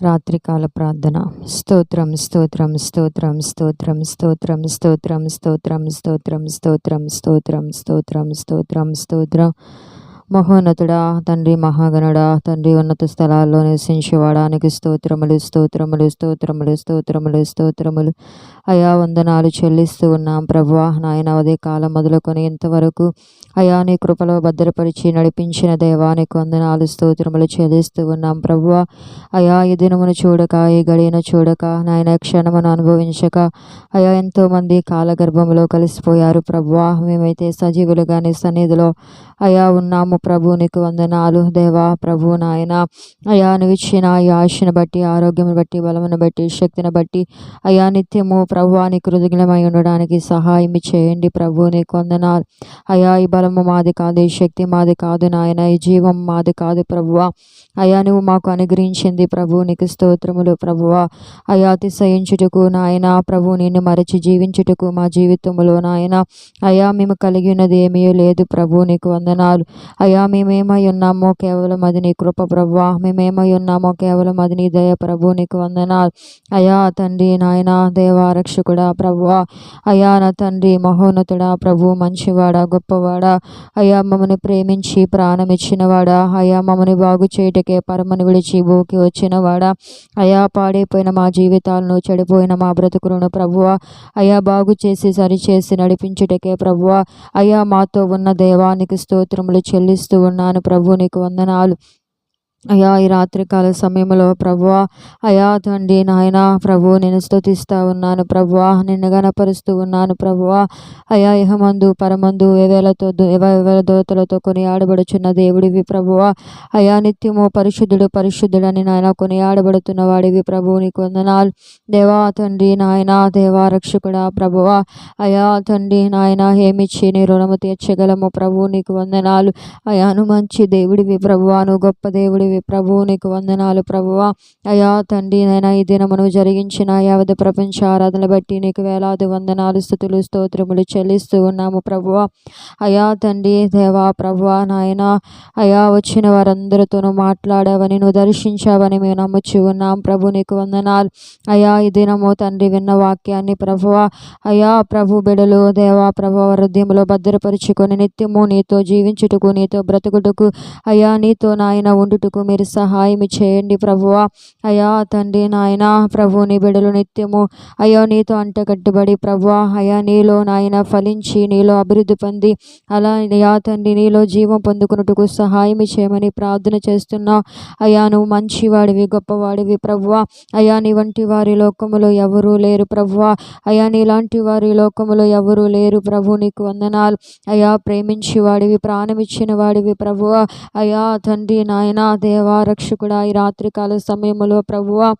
రాత్రికాల ప్రార్థన స్తోత్రం స్తోత్రం స్తోత్రం స్తోత్రం స్తోత్రం స్తోత్రం స్తోత్రం స్తోత్రం స్తోత్రం స్తోత్రం స్తోత్రం స్తోత్రం స్తోత్రం మహోన్నతుడా తండ్రి మహాగణుడా తండ్రి ఉన్నత స్థలాల్లో నివసించేవాడానికి స్తోత్రములు స్తోత్రములు స్తోత్రములు స్తోత్రములు స్తోత్రములు. అయా వందనాలు చెల్లిస్తూ ఉన్నాం ప్రభువా. నాయన అదే కాలం మొదలుకొని ఇంతవరకు అయా నీ కృపలో భద్రపరిచి నడిపించిన దైవానికి వందనాలు స్తోత్రములు చెల్లిస్తూ ఉన్నాం ప్రభువా. అయా ఈ దినమును చూడక ఈ గడియను చూడక నాయన క్షణమును అనుభవించక అయా ఎంతోమంది కాలగర్భంలో కలిసిపోయారు ప్రభువా. మేమైతే సజీవులుగా నీ సన్నిధిలో అయా ఉన్నాము ప్రభు నీకు వందనాలు. దేవా ప్రభు నాయన అయా నువ్వు ఇచ్చిన ఈ ఆశను బట్టి ఆరోగ్యం బట్టి బలమును బట్టి శక్తిని బట్టి అయా నిత్యము ప్రభు నీకు కృతజ్ఞమై ఉండడానికి సహాయం చేయండి ప్రభు నీకు వందనాలు. అయా ఈ బలము మాది కాదు ఈ శక్తి మాది కాదు నాయన ఈ జీవం మాది కాదు ప్రభువా అయా నువ్వు మాకు అనుగ్రహించింది ప్రభు నీకు స్తోత్రములు ప్రభువా అయా అతిశయించుటకు నాయన ప్రభు నిన్ను మరచి జీవించుటకు మా జీవితంలో నాయన. అయా మేము కలిగి ఉన్నది ఏమీ లేదు ప్రభు నీకు వందనాలు. అయ్యా మేమేమై ఉన్నామో కేవలం అది నీ కృప ప్రభువా మేమేమై ఉన్నామో కేవలం అది నీ దయ ప్రభు నీకు వందనాలు. అయ్యా తండ్రి నాయన దేవారక్షకుడా ప్రభువా అయా నా తండ్రి మహోన్నతుడా ప్రభు మంచివాడా గొప్పవాడా. అయ్యా మమ్మల్ని ప్రేమించి ప్రాణం ఇచ్చినవాడా. అయ్యా మమ్మల్ని బాగు చేయటకే పరమని విడిచి భూకి వచ్చినవాడా. అయా పాడైపోయిన మా జీవితాలను చెడిపోయిన మా బ్రతుకులను ప్రభువ అయా బాగు చేసి సరిచేసి నడిపించుటకే ప్రభువ అయా మాతో ఉన్న దేవానికి స్తోత్రములు చెల్లి చెల్లిస్తూ ఉన్నాను. ప్రభు నీకు వందనాలు. అయా ఈ రాత్రికాల సమయంలో ప్రభువా అయా తండ్రి నాయన ప్రభు నేను స్థుతిస్తూ ఉన్నాను ప్రభువా నిన్ను గనపరుస్తూ ఉన్నాను ప్రభువా. అయా ఇహమందు పరమందు వేవేలతో వేవేల దోతలతో కొని ఆడబడుచున్న దేవుడివి ప్రభువా. అయా నిత్యము పరిశుద్ధుడు పరిశుద్ధుడని నాయన కొనియాడబడుతున్న వాడివి ప్రభువు. నీకు వందనాలు. దేవా తండ్రి నాయన దేవా రక్షకుడా ప్రభువా. అయా తండ్రి నాయన ఏమిచ్చి నీ రుణము తీర్చగలము ప్రభువు? నీకు వందనాలు. అయాను మంచి దేవుడివి ప్రభువాను గొప్ప దేవుడివి ప్రభు నీకు వందనాలు ప్రభువా. అయా తండ్రి నైనా ఈ దినమును జరిగించిన యావత్ ప్రపంచ ఆరాధన బట్టి నీకు వేలాది వందనాలు స్థుతులు స్తోత్రములు చెల్లిస్తూ ఉన్నాము ప్రభువా. అయా తండ్రి దేవా ప్రభువా నాయన. అయా వచ్చిన వారందరితోనూ మాట్లాడావని నువ్వు దర్శించావని మేము నమ్ముచు ఉన్నాం ప్రభు నీకు వందనాలు. అయా ఈ దినము తండ్రి విన్న వాక్యాన్ని ప్రభువా. అయా ప్రభు బిడలు దేవా ప్రభు హృదయంలో భద్రపరుచుకొని నిత్యము నీతో జీవించుటకు నీతో బ్రతుకుటకు అయా నీతో నాయన ఉండుటకు మీరు సహాయం చేయండి ప్రభువా. అయా తండ్రి నాయన ప్రభు నీ బిడలు నిత్యము. అయ్యో నీతో అంటగట్టుబడి ప్రభువా. అయా నీలో నాయన ఫలించి నీలో అభివృద్ధి పొంది. అలా అయా తండ్రి నీలో జీవం పొందుకున్నట్టుకు సహాయం చేయమని ప్రార్థన చేస్తున్నా. అయా నువ్వు మంచివాడివి గొప్పవాడివి ప్రభువా. అయా నీ వంటి వారి లోకములో ఎవరూ లేరు ప్రభువా. అయా నీలాంటి వారి లోకములో ఎవరూ లేరు ప్రభు నీకు వందనాలు. అయా ప్రేమించి వాడివి ప్రాణమిచ్చిన వాడివి ప్రభువా. అయా తండ్రి నాయన దేవా రక్షకుడా ఈ రాత్రికాల సమయంలో ప్రభువా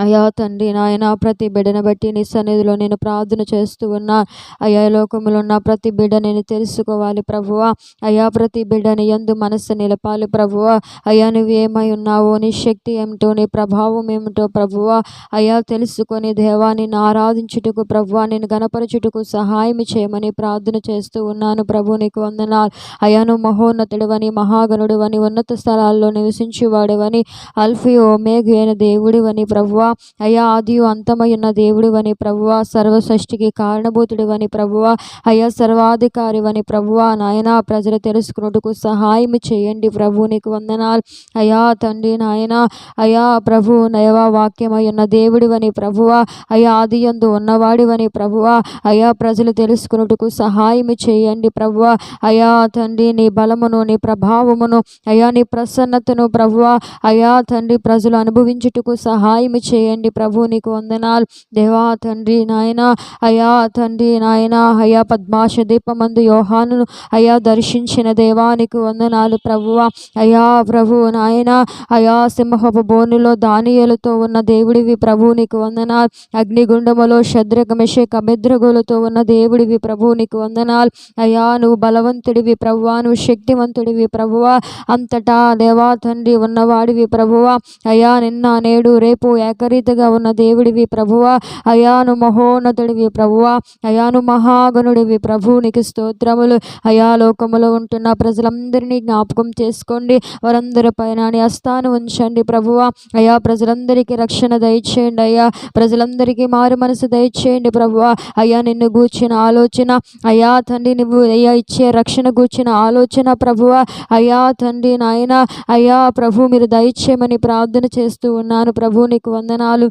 అయ్యా తండ్రి నాయన ప్రతి బిడ్డను బట్టి నీ సన్నిధిలో నేను ప్రార్థన చేస్తూ ఉన్నా. అయ్యా లోకములో ఉన్న ప్రతి బిడ్డ నేను తెలుసుకోవాలి ప్రభువా. అయ్యా ప్రతి బిడ్డని ఎందు మనస్సు నిలపాలి ప్రభువా. అయ్యా నువ్వు ఏమై ఉన్నావో నీ శక్తి ఏమిటో నీ ప్రభావం ఏమిటో ప్రభువా. అయ్యా తెలుసుకొని దేవాన్ని ఆరాధించుటకు ప్రభువా నేను గణపరచుటకు సహాయం చేయమని ప్రార్థన చేస్తూ ఉన్నాను ప్రభు నీకు వందనాలు. అయా నువ్వు మహోన్నతుడివని మహాగణుడివని ఉన్నత స్థలాల్లో నివసించేవాడివని అల్ఫియో మేఘైన దేవుడివని ప్రభువా. అయా ఆది అంతమయ్యున్న దేవుడివని ప్రభువా సర్వసృష్టికి కారణభూతుడివని ప్రభువా అయా సర్వాధికారివని ప్రభువా నాయన ప్రజలు తెలుసుకున్నట్టుకు సహాయం చేయండి ప్రభు నీకు వందనాలు. అయా తండ్రి నాయన అయా ప్రభు నయవా వాక్యమై ఉన్న దేవుడివని ప్రభువా అయా ఆది యందు ఉన్నవాడివని ప్రభువా అయా ప్రజలు తెలుసుకున్నట్టుకు సహాయం చేయండి ప్రభువా. అయా తండ్రి నీ బలమును నీ ప్రభావమును అయా నీ ప్రసన్నతను ప్రభువా అయా తండ్రి ప్రజలు అనుభవించుటకు సహాయం చేయండి ప్రభు నీకు వందనాలు. దేవా తండ్రి నాయన అయా తండ్రి నాయన అయా పద్మాశ దీపమందు యోహాను అయా దర్శించిన దేవానికి వందనాలు ప్రభువా. అయా ప్రభు నాయన అయా సింహపు బోనులో దానియలతో ఉన్న దేవుడివి ప్రభు నీకు వందనాలు. అగ్నిగుండములో శద్రకమిషే అభద్రగులతో ఉన్న దేవుడివి ప్రభు నీకు వందనాలు. అయా నువ్వు బలవంతుడివి ప్రభువా నువ్వు శక్తివంతుడివి ప్రభువా. అంతటా దేవా తండ్రి ఉన్నవాడివి ప్రభువా. అయా నిన్న నేడు రేపు ఏక ఏకరీతిగా ఉన్న దేవుడివి ప్రభువా. అయాను మహోన్నతుడివి ప్రభువా. అయాను మహాగణుడివి ప్రభు. నీకు స్తోత్రములు. అయా లోకములో ఉంటున్న ప్రజలందరినీ జ్ఞాపకం చేసుకోండి. వారందరి పైన నీ అస్థానం ఉంచండి ప్రభువా. అయా ప్రజలందరికీ రక్షణ దయచేయండి. అయ్యా ప్రజలందరికీ మారు మనసు దయచేయండి ప్రభువా. అయ్యా నిన్ను గూర్చిన ఆలోచన. అయ్యా తండ్రి నువ్వు అయ్యా ఇచ్చే రక్షణ గూర్చిన ఆలోచన ప్రభువా. అయ్యా తండ్రి నాయన. అయ్యా ప్రభు మీరు దయచేయమని ప్రార్థన చేస్తూ ఉన్నాను. ప్రభు నీకు వందనాలు.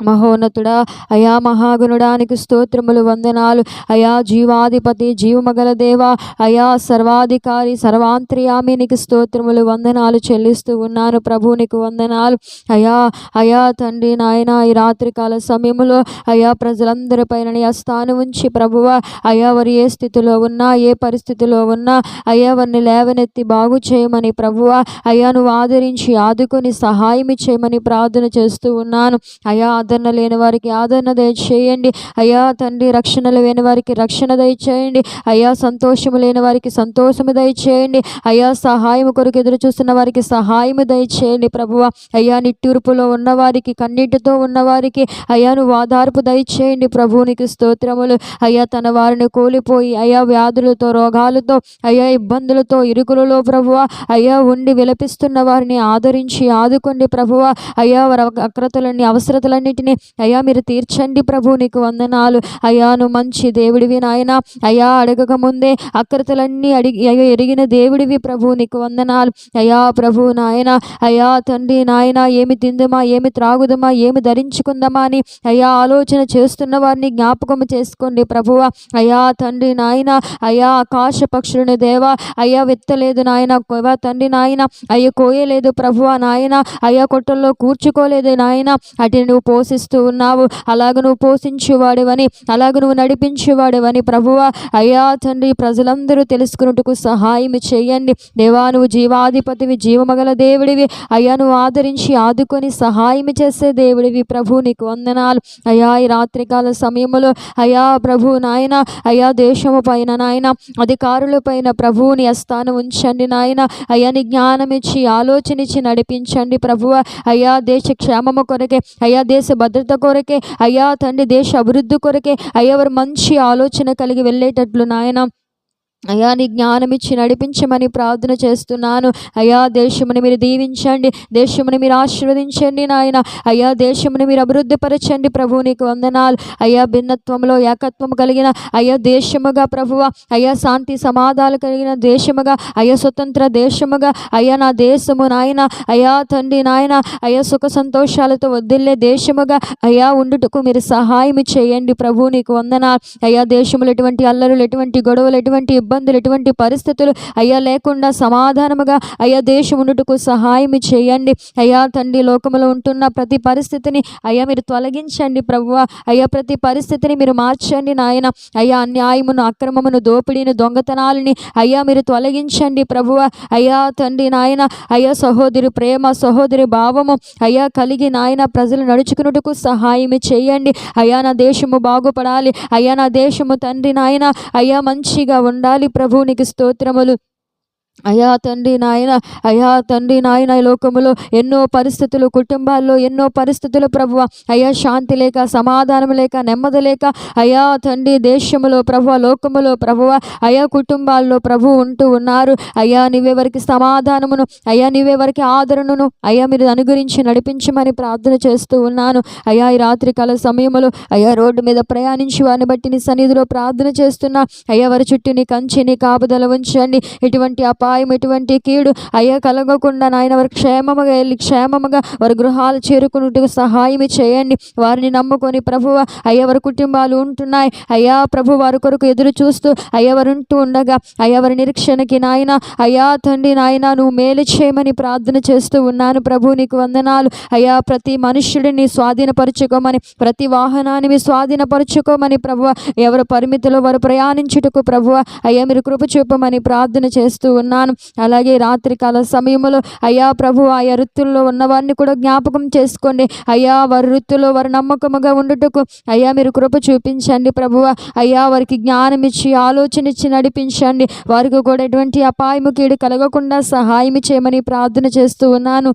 మహోన్నతుడా అయా మహాగుణుడానికి స్తోత్రములు వందనాలు. అయా జీవాధిపతి జీవమగల దేవ అయా సర్వాధికారి సర్వాంత్ర్యామి నీకు స్తోత్రములు వందనాలు చెల్లిస్తూ ఉన్నాను ప్రభు నీకు వందనాలు. అయా అయా తండ్రి నాయన ఈ రాత్రికాల సమయంలో అయా ప్రజలందరిపైన నీ స్థానం ఉంచి ప్రభువ అయా వారు ఏ స్థితిలో ఉన్నా ఏ పరిస్థితిలో ఉన్నా అయ్యా వారిని లేవనెత్తి బాగు చేయమని ప్రభువ అయా నువ్వు ఆదరించి ఆదుకొని సహాయం చేయమని ప్రార్థన చేస్తూ ఉన్నాను. అయా ఆదరణ లేని వారికి ఆదరణ దయచేయండి. అయ్యా తండ్రి రక్షణ లేని వారికి రక్షణ దయచేయండి. అయ్యా సంతోషము లేని వారికి సంతోషము దయచేయండి. అయ్యా సహాయం కొరకు ఎదురు చూస్తున్న వారికి సహాయము దయచేయండి ప్రభువ. అయ్యా నిట్టూర్పులో ఉన్నవారికి కన్నీటితో ఉన్నవారికి అయ్యా నువ్వు ఆధార్పు దయచేయండి ప్రభువునికి స్తోత్రములు. అయ్యా తన వారిని కోల్పోయి అయ్యా వ్యాధులతో రోగాలతో అయ్యా ఇబ్బందులతో ఇరుకులలో ప్రభువ. అయ్యా ఉండి విలపిస్తున్న వారిని ఆదరించి ఆదుకోండి ప్రభువ. అయ్యా వారి అక్రతలన్నీ అవసరతలన్నిటిని అయ్యా మీరు తీర్చండి ప్రభు నీకు వందనాలు. అయ్యా నువ్వు మంచి దేవుడివి నాయన. అయ్యా అడగక ముందే అక్రతలన్నీ అడిగి అయ్యా ఎరిగిన దేవుడివి ప్రభు నీకు వందనాలు. అయ్యా ప్రభు నాయన. అయ్యా తండ్రి నాయన ఏమి తిందుమా ఏమి త్రాగుదమా ఏమి ధరించుకుందామా అని. అయ్యా ఆలోచన చేస్తున్న వారిని జ్ఞాపకం చేసుకోండి ప్రభువ. అయ్యా తండ్రి నాయన. అయ్యా ఆకాశ పక్షులను దేవా. అయ్యా విత్తలేదు నాయన. కోవా తండ్రి నాయన. అయ్యా కోయలేదు ప్రభువ నాయన. అయ్యా కొట్టల్లో కూర్చుకోలేదు నాయన. అటు నువ్వు పోషిస్తూ ఉన్నావు. అలాగ నువ్వు పోషించేవాడివని అలాగ నువ్వు నడిపించేవాడివని ప్రభువ అయ్యా తండ్రి ప్రజలందరూ తెలుసుకున్నట్టుకు సహాయం చేయండి. దేవా నువ్వు జీవాధిపతివి జీవమగల దేవుడివి. అయ్యా నువ్వు ఆదరించి ఆదుకొని సహాయం చేసే దేవుడివి ప్రభు నీకు వందనాలు. అయ్యా ఈ రాత్రికాల సమయంలో అయ్యా ప్రభు నాయన అయ్యా దేశము పైన నాయన అధికారుల పైన ప్రభువుని అస్థానం ఉంచండి నాయన. అయ్యా నీ జ్ఞానం ఇచ్చి ఆలోచన ఇచ్చి నడిపించండి ప్రభువ. అయ్యా దేశ క్షేమము కొరకే అయ్యా దేశ భద్రత కొరకే అయ్యా తండ్రి దేశ అభివృద్ధి కొరకే అయ్యా వారు మంచి ఆలోచన కలిగి వెళ్ళేటట్లు నాయన. అయ్యా నీ జ్ఞానం ఇచ్చి నడిపించమని ప్రార్థన చేస్తున్నాను. అయ్యా దేశముని మీరు దీవించండి. దేశముని మీరు ఆశీర్వదించండి నాయన. అయ్యా దేశముని మీరు అభివృద్ధిపరచండి ప్రభు నీకు వందనాలు. అయ్యా భిన్నత్వంలో ఏకత్వం కలిగిన అయ్యా దేశముగా ప్రభువ. అయ్యా శాంతి సమాధాలు కలిగిన దేశముగా. అయ్యా స్వతంత్ర దేశముగా. అయ్యా నా దేశము నాయన. అయ్యా తండ్రి నాయన. అయ్యా సుఖ సంతోషాలతో వదిలే దేశముగా. అయ్యా ఉండుటకు మీరు సహాయం చేయండి ప్రభు నీకు వందనాలు. అయ్యా దేశములు ఎటువంటి అల్లరులు ఎటువంటి గొడవలు ఎటువంటి ఇబ్బందులు ఎటువంటి పరిస్థితులు అయ్యా లేకుండా సమాధానముగా అయ్యా దేశం ఉండుటకు సహాయం చేయండి. అయ్యా తండ్రి లోకములో ఉంటున్న ప్రతి పరిస్థితిని అయ్యా మీరు తొలగించండి ప్రభువ. అయ్యా ప్రతి పరిస్థితిని మీరు మార్చండి నాయన. అయ్యా అన్యాయమును అక్రమమును దోపిడీని దొంగతనాలని అయ్యా మీరు తొలగించండి ప్రభువ. అయ్యా తండ్రి నాయన అయ్యా సహోదరి ప్రేమ సహోదరి భావము అయ్యా కలిగి నాయన ప్రజలు నడుచుకున్నట్టుకు సహాయం చేయండి. అయ్యా నా దేశము బాగుపడాలి. అయ్యా నా దేశము తండ్రి నాయన అయ్యా మంచిగా ఉండాలి. ప్రభు నీకు స్తోత్రములు. అయ్యా తండ్రి నాయన అయ్యా తండ్రి నాయన ఈ లోకములో ఎన్నో పరిస్థితులు కుటుంబాల్లో ఎన్నో పరిస్థితులు ప్రభువ. అయ్యా శాంతి లేక సమాధానం లేక నెమ్మది లేక అయా తండ్రి దేశములో ప్రభువ లోకములో ప్రభువ అయా కుటుంబాల్లో ప్రభు ఉంటూ ఉన్నారు. అయ్యా నువ్వెవరికి సమాధానమును అయ్యా నువ్వెవరికి ఆదరణను అయ్యా మీరు అనుగురించి నడిపించమని ప్రార్థన చేస్తూ ఉన్నాను. అయ్యా ఈ రాత్రి కాల సమయంలో అయ్యా రోడ్డు మీద ప్రయాణించి వారిని బట్టి నీ సన్నిధిలో ప్రార్థన చేస్తున్నా. అయ్యా వారి చుట్టూ నీ కంచి నీ కాపుదల ఉంచండి. ఇటువంటి అపా అపాయం ఎటువంటి కీడు అయ్యా కలగకుండా నాయన వారి క్షేమముగా వెళ్ళి క్షేమముగా వారి గృహాలు చేరుకున్నట్టుగా సహాయం చేయండి. వారిని నమ్ముకొని ప్రభువ అయ్యా వారి కుటుంబాలు ఉంటున్నాయి. అయ్యా ప్రభు వారి కొరకు ఎదురు చూస్తూ అయ్యా వారు ఉంటూ ఉండగా అయ్యా వారి నిరీక్షణకి నాయన అయ్యా తండ్రి నాయన నువ్వు మేలు చేయమని ప్రార్థన చేస్తూ ఉన్నాను ప్రభు. నీకు వందనాలు. అయ్యా ప్రతి మనుష్యుడిని స్వాధీనపరుచుకోమని ప్రతి వాహనాన్ని మీ స్వాధీనపరచుకోమని ప్రభువ. ఎవరు పరిమితిలో వారు ప్రయాణించుటకు ప్రభువ అయ్యా మీరు కృప చూపమని ప్రార్థన చేస్తూ ఉన్నాను. అలాగే రాత్రికాల సమయంలో అయ్యా ప్రభు ఆయా వృత్తుల్లో ఉన్నవారిని కూడా జ్ఞాపకం చేసుకోండి. అయ్యా వారి వృత్తిలో వారు నమ్మకముగా ఉండుటకు అయ్యా మీరు కృప చూపించండి ప్రభువ. అయ్యా వారికి జ్ఞానం ఇచ్చి ఆలోచన ఇచ్చి నడిపించండి. వారికి కూడా ఎటువంటి అపాయము కీడు కలగకుండా సహాయం చేయమని ప్రార్థన చేస్తూ ఉన్నాను.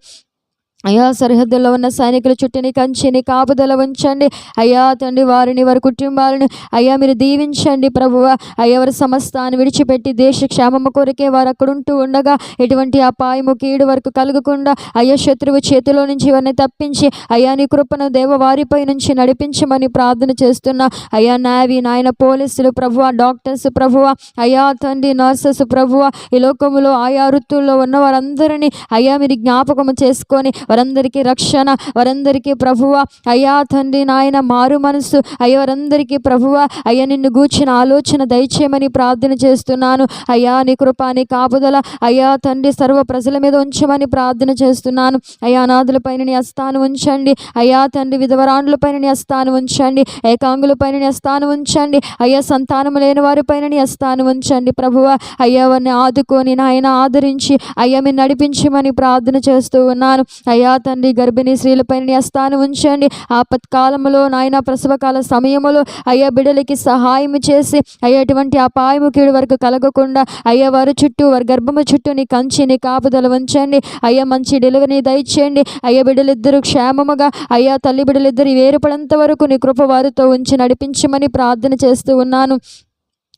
అయ్యా సరిహద్దుల్లో ఉన్న సైనికుల చుట్టూని కంచిని కాపుదల ఉంచండి. అయ్యా తండ్రి వారిని వారి కుటుంబాలను అయ్యా మీరు దీవించండి ప్రభువ. అయ్యా వారి సమస్తాన్ని విడిచిపెట్టి దేశ క్షేమము కొరకే వారు అక్కడ ఉంటూ ఉండగా ఎటువంటి అపాయము కీడు వరకు కలగకుండా అయ్యా శత్రువు చేతిలో నుంచి వారిని తప్పించి అయ్యా నీ కృపను దేవ వారిపై నుంచి నడిపించమని ప్రార్థన చేస్తున్నా. అయ్యా నావి నాయన పోలీసులు ప్రభువ డాక్టర్స్ ప్రభువ అయ్యా తండ్రి నర్సెస్ ప్రభువ ఈ లోకములో ఆయా వృత్తుల్లో ఉన్న వారందరినీ అయ్యా మీరు జ్ఞాపకము చేసుకొని వారందరికీ రక్షణ వారందరికీ ప్రభువ. అయ్యా తండ్రి నాయన మారు మనసు. అయ్యా వారందరికీ ప్రభువ. అయ్యా నిన్ను గూర్చిన ఆలోచన దయచేయమని ప్రార్థన చేస్తున్నాను. అయ్యా నీ కృప నీ కాపుదల. అయ్యా తండ్రి సర్వ ప్రజల మీద ఉంచమని ప్రార్థన చేస్తున్నాను. అయ్యా అనాథులపైన నీ అస్థానం ఉంచండి. అయ్యా తండ్రి విధవరాండ్లపైన నీ అస్తాను ఉంచండి. ఏకాంగులపైన నీ అస్తాను ఉంచండి. అయ్యా సంతానం లేని వారిపైన నీ అస్తాను ఉంచండి ప్రభువ. అయ్యా వారిని ఆదుకొని నాయన ఆదరించి అయ్యా మీరు నడిపించమని ప్రార్థన చేస్తూ ఉన్నాను. అయ్యా తండ్రి గర్భిణీ స్త్రీలపై నీ హస్తాన్ని ఉంచండి. ఆపత్కాలంలో నాయన ప్రసవకాల సమయంలో అయ్యా బిడ్డలకి సహాయం చేసి అయ్యేటువంటి అపాయము కీడు వరకు కలగకుండా అయ్యా వారి చుట్టూ వారి గర్భము చుట్టూ నీ కంచి నీ కాపుదల ఉంచండి. అయ్యా మంచి డెలివరీ దయచేయండి అయ్యా బిడ్డలిద్దరూ క్షేమముగా అయ్యా తల్లి బిడ్డలిద్దరు వేరుపడంత వరకు నీ కృప వారితో ఉంచి నడిపించమని ప్రార్థన చేస్తూ ఉన్నాను.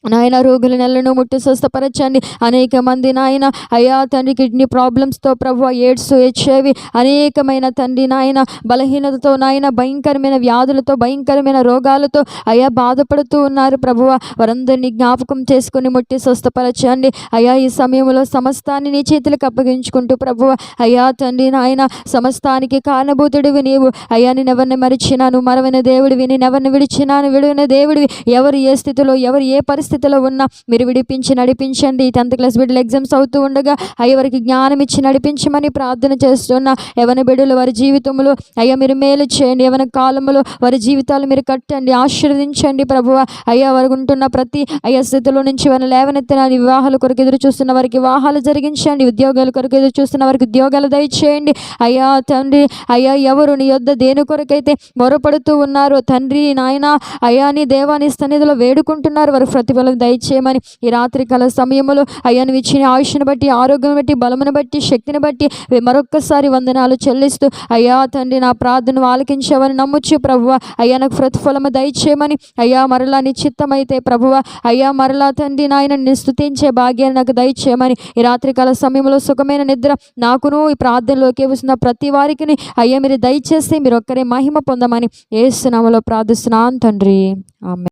నాయన రోగుల నెలను ముట్టి స్వస్థపరచండి. అనేక మంది నాయన అయ్యా తండ్రి కిడ్నీ ప్రాబ్లమ్స్తో ప్రభు ఎయిడ్స్ హెచ్ఐవి. అనేకమైన తండ్రి నాయన బలహీనతతో నాయన భయంకరమైన వ్యాధులతో భయంకరమైన రోగాలతో అయ్యా బాధపడుతూ ఉన్నారు ప్రభువ వారందరినీ జ్ఞాపకం చేసుకుని ముట్టి స్వస్థపరచండి. అయ్యా ఈ సమయంలో సమస్తాన్ని నీ చేతులకు అప్పగించుకుంటూ ప్రభువ అయ్యా తండ్రి నాయన సమస్తానికి కారణభూతుడివి నీవు. అయ్యా నేను ఎవరిని మరిచినాను? మరవని దేవుడివి నేను ఎవరిని విడిచినాను? విడివిన దేవుడివి ఎవరు? ఏ స్థితిలో? ఎవరు? ఏ పరిస్థితి పరిస్థితిలో ఉన్నా మీరు విడిపించి నడిపించండి. టెన్త్ క్లాస్ బిడ్డలు ఎగ్జామ్స్ అవుతూ ఉండగా అయ్యవారికి జ్ఞానం ఇచ్చి నడిపించమని ప్రార్థన చేస్తున్నా. ఎవరి బిడ్డలు వారి జీవితంలో అయ్యా మీరు మేలు చేయండి. ఎవరి కాలంలో వారి జీవితాలు మీరు కట్టండి. ఆశీర్వదించండి ప్రభువ. అయ్యా వారికి ఉంటున్న ప్రతి అయ్యా స్థితిలో నుంచి వారిని లేవనెత్తిన వివాహాల కొరకు ఎదురు చూస్తున్న వారికి వివాహాలు జరిగించండి. ఉద్యోగాల కొరకు ఎదురు చూస్తున్న వారికి ఉద్యోగాలు దయచేయండి. అయ్యా తండ్రి అయ్యా ఎవరు నీ యొద్ద దేని కొరకైతే మొరపడుతూ ఉన్నారో తండ్రి నాయన అయ్యా నీ దేవాని సన్నిధిలో వేడుకుంటున్నారు. వారి ప్రతిఫలం దయచేయమని ఈ రాత్రి కాల సమయంలో అయ్యా నువ్వు ఇచ్చిన ఆయుష్ను బట్టి ఆరోగ్యం బట్టి బలమును బట్టి శక్తిని బట్టి మరొక్కసారి వందనాలు చెల్లిస్తూ అయ్యా తండ్రి నా ప్రార్థన ఆలకించావని నమ్ముచ్చు ప్రభువ. అయ్యా నాకు ప్రతిఫలము దయచేయమని. అయ్యా మరలా నిశ్చిత్తమైతే ప్రభువ. అయ్యా మరలా తండ్రి నాయన నిస్తుతించే భాగ్యాన్ని నాకు దయచేయమని. ఈ రాత్రికాల సమయంలో సుఖమైన నిద్ర నాకును ఈ ప్రార్థనలోకి వస్తున్న ప్రతి వారికి అయ్యా మీరు దయచేసి మీరు ఒక్కరే మహిమ పొందమని ఏసునామలో ప్రార్థిస్తున్నాను తండ్రి. ఆమె